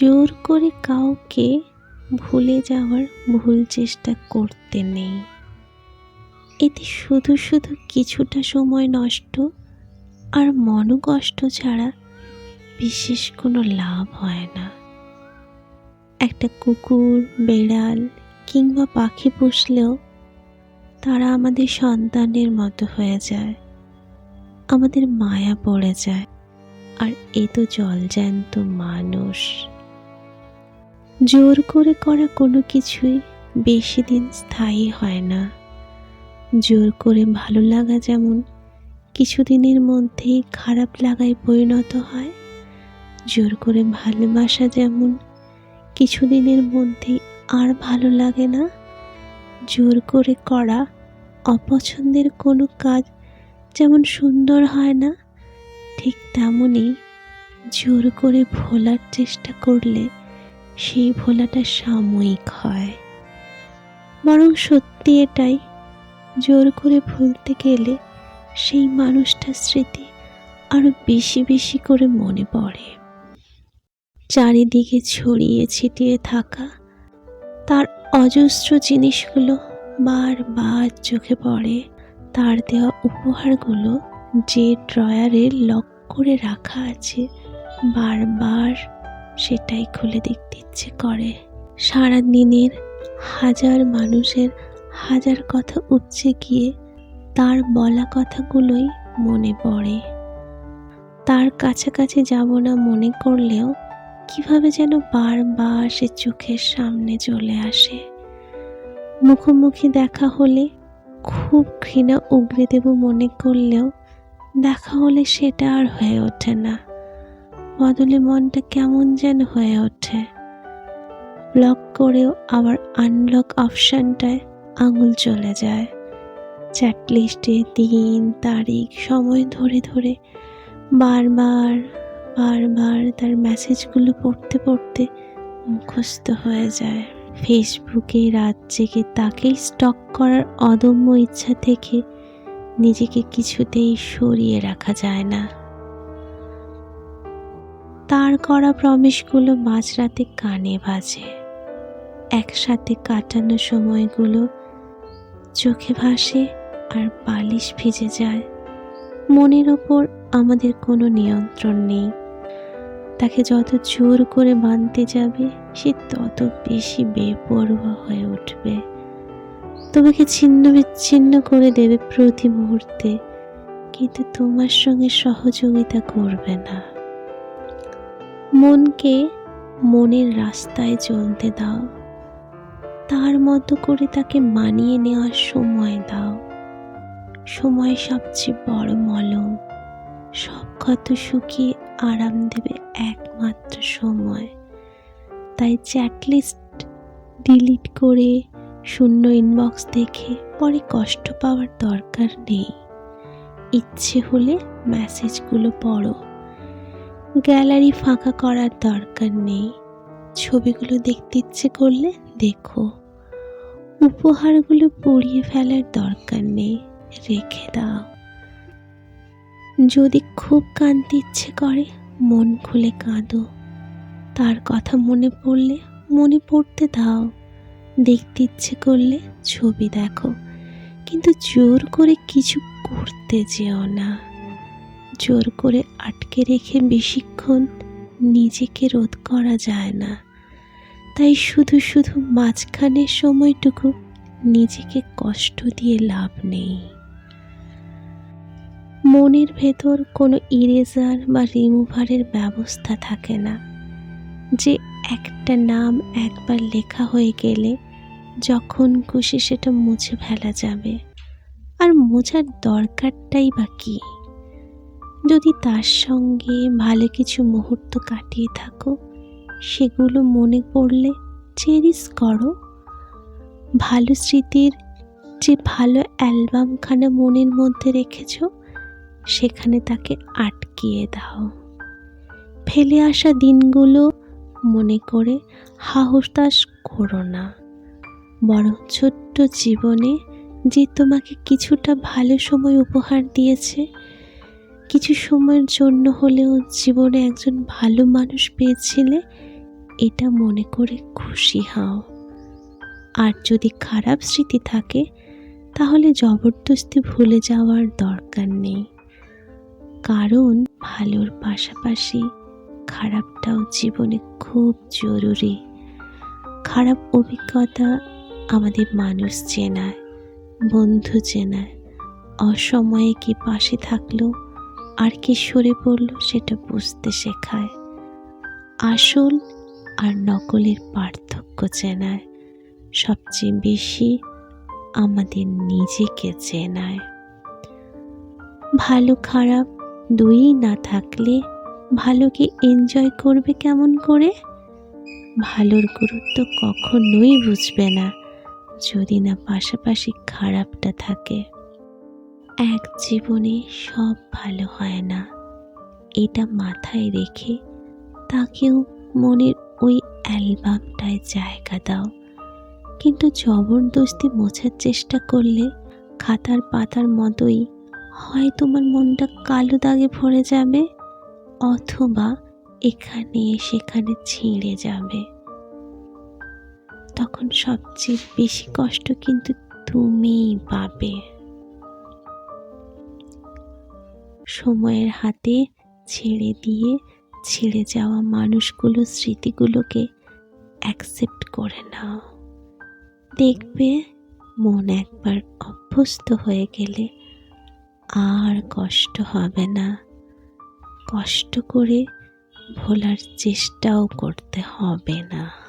জোর করে কাউকে ভুলে যাওয়ার ভুল চেষ্টা করতে নেই। এতে শুধু শুধু কিছুটা সময় নষ্ট আর মনোকষ্ট ছাড়া বিশেষ কোনো লাভ হয় না। একটা কুকুর, বেড়াল কিংবা পাখি পুষলেও তারা আমাদের সন্তানের মতো হয়ে যায়। আমাদের মায়া পড়ে যায়। আর এ তো জলজ্যান্ত মানুষ। জোর করে করা কোনো কিছুই বেশি দিন স্থায়ী হয় না। জোর করে ভালো লাগা যেমন কিছুদিনের মধ্যেই খারাপ লাগায় পরিণত হয়, জোর করে ভালোবাসা যেমন কিছুদিনের মধ্যেই আর ভালো লাগে না, জোর করে করা অপছন্দের কোনো কাজ যেমন সুন্দর হয় না, ঠিক তেমনই জোর করে ভোলার চেষ্টা করলে সেই ভোলাটা সাময়িক হয়। বরং সত্যি এটাই, জোর করে ভুলতে গেলে সেই মানুষটার স্মৃতি আরও বেশি বেশি করে মনে পড়ে। চারিদিকে ছড়িয়ে ছিটিয়ে থাকা তার অজস্র জিনিসগুলো বারবার চোখে পড়ে। তার দেওয়া উপহারগুলো যে ড্রয়ারে লক করে রাখা আছে, বারবার সেটাই খুলে দেখতে ইচ্ছে করে। সারা দিনের হাজার মানুষের হাজার কথা উচ্চে গিয়ে তার বলা কথাগুলোই মনে পড়ে। তার কাছাকাছি যাব না মনে করলেও কীভাবে যেন বারবার সে চোখের সামনে চলে আসে। মুখোমুখি দেখা হলে খুব ঘৃণা উগরে দেব মনে করলেও দেখা হলে সেটা আর হয়ে ওঠে না। বদলে মনটা কেমন যেন হয়ে ওঠে। ব্লক করেও আবার আনলক অপশানটায় আঙুল চলে যায়। চ্যাট লিস্টে দিন, তারিখ, সময় ধরে ধরে বারবার বারবার তার মেসেজগুলো পড়তে পড়তে মুখস্থ হয়ে যায়। ফেসবুকে রাত জেগে তাকেই স্টক করার অদম্য ইচ্ছা থেকে নিজেকে কিছুতেই সরিয়ে রাখা যায় না। তার করা প্রমিসগুলো মাঝরাতে কানে বাজে। একসাথে কাটানো সময়গুলো চোখে ভাসে আর বালিশ ভিজে যায়। মনের ওপর আমাদের কোনো নিয়ন্ত্রণ নেই। তাকে যত জোর করে বাঁধতে যাবে, সে তত বেশি বেপরোয়া হয়ে উঠবে। তোমাকে ছিন্ন বিচ্ছিন্ন করে দেবে প্রতি মুহূর্তে, কিন্তু তোমার সঙ্গে সহযোগিতা করবে না। মনকে মনের রাস্তায় চলতে দাও। তার মতো করে তাকে মানিয়ে নেওয়ার সময় দাও। সময় সবচেয়ে বড় মলম। সব ক্ষত শুকিয়ে আরাম দেবে একমাত্র সময়। তাই চ্যাটলিস্ট ডিলিট করে শূন্য ইনবক্স দেখে পরে কষ্ট পাওয়ার দরকার নেই। ইচ্ছে হলে মেসেজগুলো পড়ো। গ্যালারি ফাঁকা করার দরকার নেই। ছবিগুলো দেখতে ইচ্ছে করলে দেখো। উপহারগুলো পুড়িয়ে ফেলার দরকার নেই। রেখে দাও। যদি খুব কাঁদতে ইচ্ছে করে, মন খুলে কাঁদো। তার কথা মনে পড়লে মনে পড়তে দাও। দেখতে ইচ্ছে করলে ছবি দেখো। কিন্তু জোর করে কিছু করতে যেও না। জোর করে আটকে রেখে বেশিক্ষণ নিজেকে রোধ করা যায় না। তাই শুধু শুধু মাঝখানের সময়টুকু নিজেকে কষ্ট দিয়ে লাভ নেই। মনের ভেতর কোনো ইরেজার বা রিমুভারের ব্যবস্থা থাকে না। যে একটা নাম একবার লেখা হয়ে গেলে যখন খুশি সেটা মুছে ফেলা যাবে। আর মোছার দরকারটাই বা কী? যদি তার সঙ্গে ভালো কিছু মুহূর্ত কাটিয়ে থাকো, সেগুলো মনে পড়লে চেরিস করো। ভালো স্মৃতির যে ভালো অ্যালবামখানা মনের মধ্যে রেখেছ, সেখানে তাকে আটকিয়ে দাও। ফেলে আসা দিনগুলো মনে করে হাহুতাস করো না। বরং ছোট্ট জীবনে যে তোমাকে কিছুটা ভালো সময় উপহার দিয়েছে কিছু সময়ের জন্য হলেও জীবনে একজন ভালো মানুষ পেয়েছিলে, এটা মনে করে খুশি হও। আর যদি খারাপ স্মৃতি থাকে, তাহলে জবরদস্তি ভুলে যাওয়ার দরকার নেই। কারণ ভালোর পাশাপাশি খারাপটাও জীবনে খুব জরুরি। খারাপ অভিজ্ঞতা আমাদের মানুষ চেনায়, বন্ধু চেনায়। অসময়ে কি পাশে থাকল আর কি সরে পড়ল সেটা বুঝতে শেখায়। আসল আর নকলের পার্থক্য চেনায়। সবচেয়ে বেশি আমাদের নিজেকে চেনায়। ভালো খারাপ দুই না থাকলে ভালোকে এনজয় করবে কেমন করে? ভালোর গুরুত্ব কখনোই বুঝবে না, যদি না পাশাপাশি খারাপটা থাকে। এক জীবনে সব ভালো হয় না। এটা মাথায় রেখে তাকেও মনের ওই অ্যালবামটায় জায়গা দাও। কিন্তু জবরদস্তি মোছার চেষ্টা করলে খাতার পাতার মতোই হয় তোমার মনটা কালো দাগে ভরে যাবে, অথবা এখানে সেখানে ছিঁড়ে যাবে। তখন সবচেয়ে বেশি কষ্ট কিন্তু তুমিই পাবে। সময়ের হাতে ছেড়ে দিয়ে ছেড়ে যাওয়া মানুষগুলো স্মৃতিগুলোকে অ্যাকসেপ্ট করে নাও। দেখবে মন একবার অভ্যস্ত হয়ে গেলে আর কষ্ট হবে না। কষ্ট করে ভোলার চেষ্টাও করতে হবে না।